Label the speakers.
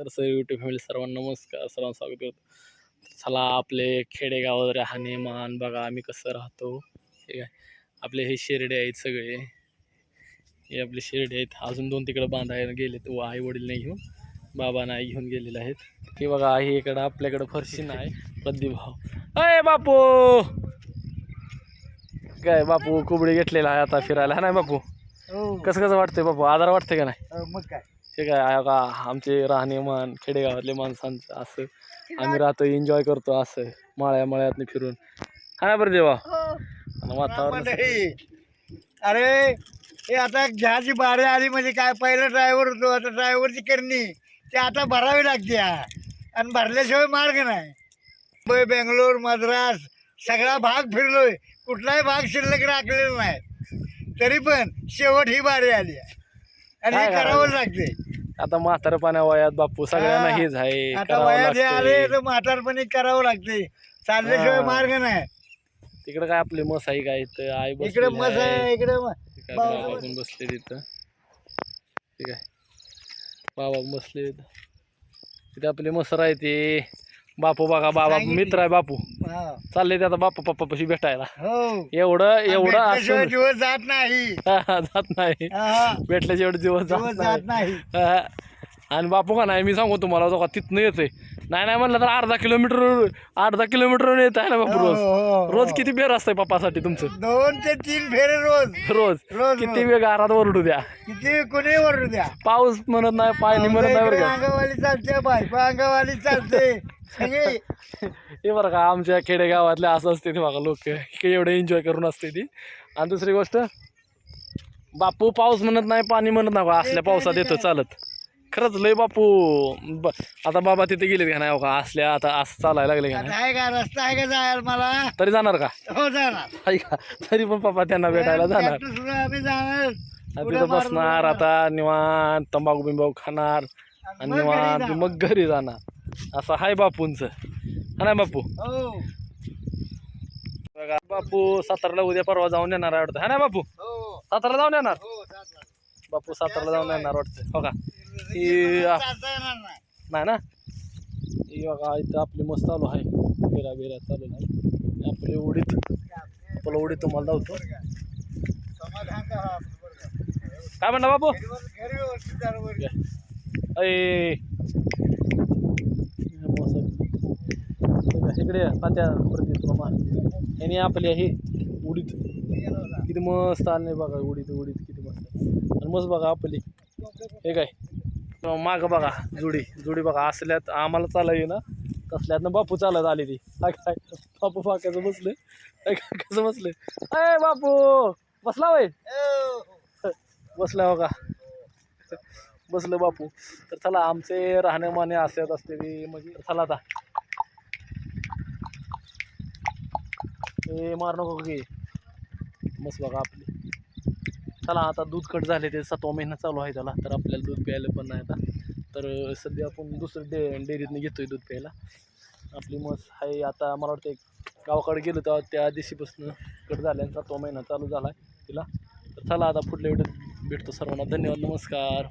Speaker 1: तर sir. YouTube family सर्वांना नमस्कार. सर्वांना स्वागत करतो. चला आपले खेडेगाव राहणीमान बघा आम्ही कसं राहतो. हे काय? आपले हे शेरडे आहेत सगळे. हे आपले शेरडे आहेत. अजून दोन तिकडे बांधायला गेलेत. व आई वडील नाही घेऊन बाबा नाही घेऊन गेलेले आहेत. हे बघा हे इकडं आपल्याकडं फरशी नाही. प्रदीप भाऊ. अय बापू! काय बापू कुबडी घेतलेला आहे आता फिरायला. हा नाही बापू?
Speaker 2: हो.
Speaker 1: कसं कसं वाटतंय बापू? आधार वाटतंय का नाही?
Speaker 2: मग काय?
Speaker 1: ते काय आहे का आमचे राहणीमान खेडेगावातले माणसांचं असं. आम्ही राहतो एन्जॉय करतो असं माळ्या मळ्यातनं फिरून. हा ना बरं देवा. आणि वातावरण
Speaker 2: मंडळी, अरे हे आता घ्याची बारी आली म्हणजे काय? पहिलं ड्रायव्हर होतो आता ड्रायव्हरची करणी. ते आता भरावी लागते हा. आणि भरल्याशिवाय मार्ग नाही. मुंबई बेंगलोर मद्रास सगळा भाग फिरलोय. कुठलाही भाग शिल्लक राखलेला नाही. तरी पण शेवट ही बारी आली आहे. आणि हे
Speaker 1: काय
Speaker 2: करावं? लागते.
Speaker 1: आता म्हातारपणा वयात बापू सगळ्यांना. हेच आहे
Speaker 2: आता
Speaker 1: करावं
Speaker 2: वयात हे आले
Speaker 1: लागतंय.
Speaker 2: तर म्हातारपणी करावं लागते चालल्याशिवाय
Speaker 1: हा.
Speaker 2: मार्ग नाही
Speaker 1: तिकडे काय आपले मसाई काय इथं आई
Speaker 2: इकडे
Speaker 1: बसलेली
Speaker 2: मस
Speaker 1: आहे.
Speaker 2: आहे इकडे म-
Speaker 1: काय
Speaker 2: बाबा
Speaker 1: बाबा पण बसले तिथं ठीक आहे बाबा पण बसले तिथे आपले मसर आहे ते बापू बघा बाबा
Speaker 2: सांगितली.
Speaker 1: मित्र आहे बापू. चालले ते आता बापू पप्पा पशी भेटायला.
Speaker 2: हो.
Speaker 1: एवढं एवढं
Speaker 2: भेटल्याशिवाय
Speaker 1: असून
Speaker 2: दिवस जात नाही.
Speaker 1: जात नाही.
Speaker 2: हा.
Speaker 1: भेटल्याच्या एवढे दिवस
Speaker 2: दिवस
Speaker 1: जात
Speaker 2: जात
Speaker 1: नाही. हा. आणि बापू का नाही मी सांगू तुम्हाला जो का तिथनं येते नाही नाही म्हणलं तर अर्धा किलोमीटर अर्धा किलोमीटर येत आहे ना बापू
Speaker 2: हो,
Speaker 1: रोज.
Speaker 2: हो.
Speaker 1: रोज किती बेर असतंय पप्पासाठी तुमचं?
Speaker 2: दोन ते तीन फेरे रोज.
Speaker 1: रोज.
Speaker 2: रोज
Speaker 1: किती वेळ घरात ओरडू द्या.
Speaker 2: किती कुणी वरडू द्या?
Speaker 1: पाऊस म्हणत नाही पाणी म्हणत नाही बरं
Speaker 2: इकडे
Speaker 1: का?
Speaker 2: अंगवाली चालते बायको अंगवाली चालते. सगळे
Speaker 1: हे बरं का आमच्या खेडेगावातले असं असते ते बघा लोक. एवढे एन्जॉय करून असते ती. आणि दुसरी गोष्ट बापू पाऊस म्हणत नाही पाणी म्हणत नाही. असल्या पावसात येतो चालत. खरंच लय बापू. ब- आता बाबा तिथे गेले का नाही? हो का? असल्या आता असं चालायला लागले का नाही?
Speaker 2: आहे का रस्ता? आहे का जायला मला?
Speaker 1: तरी जाणार का?
Speaker 2: हो जाणार.
Speaker 1: आहे का? तरी पण पप्पा त्यांना भेटायला जाणार.
Speaker 2: ट्रॅक्टर सुद्धा आम्ही जाणार.
Speaker 1: आणि
Speaker 2: पुढं
Speaker 1: तिथं बसणार. आता निवांत तंबाखू बिंबाखू खाणार. आणि
Speaker 2: मग घरी
Speaker 1: निवांत
Speaker 2: जाणार.
Speaker 1: मग घरी जाणार. असं हाय बापूंचं. हा नाही बापू?
Speaker 2: हो.
Speaker 1: बघा बापू सातारला उद्या परवा जाऊन येणार आहे वाटतं. हा ना बापू?
Speaker 2: हो.
Speaker 1: सातारला जाऊन येणार?
Speaker 2: हो.
Speaker 1: बापू सातारला जाऊन येणार वाटतं. हो का? ही
Speaker 2: नाही.
Speaker 1: नाही ना? ही बघा इथं आपली मस्त चालू आहे. फेरा बिरा चालू आहे. आपली उडीत आपलं उडीत तुम्हाला लावतो
Speaker 2: बरं.
Speaker 1: काय म्हणला बापू?
Speaker 2: बरं.
Speaker 1: अय इकडे ये, तात्या प्रति तुला मान यांनी आपली हे उडीत किती मस्त आणले बघा उडीत उडीत किती मस्त. आणि मस्त बघा आपली. हे काय? माग बघा जुडी. जुडी बघा असल्यात आम्हाला चालावी ना तसल्यात ना बापू चालत आली ती. काय? बापू फाक्याचं बसले. काय? कसं बसले? अय बापू! बसला वय
Speaker 2: हो.
Speaker 1: बसला बघा. बसलं बापू. तर चला आमचे राहणेमाने असेच असते ते. म्हणजे चला आता. हे मार नको की. मस्त बघा आपली. चला आता दूध कट झाले ते सातवा महिना चालू आहे त्याला. तर आपल्याला दूध प्यायला पण नाही आता. तर सध्या आपण दुसरं डे डेअरीतनं घेतोय दूध प्यायला. आपली मस आहे आता मला वाटतं एक गावाकडे गेलो तेव्हा त्या दिवशीपासून कट झाल्या आणि सातवा महिना चालू झाला आहे तिला. तर चला आता पुढल्या वेळेस भेटतो सर्वांना. धन्यवाद नमस्कार.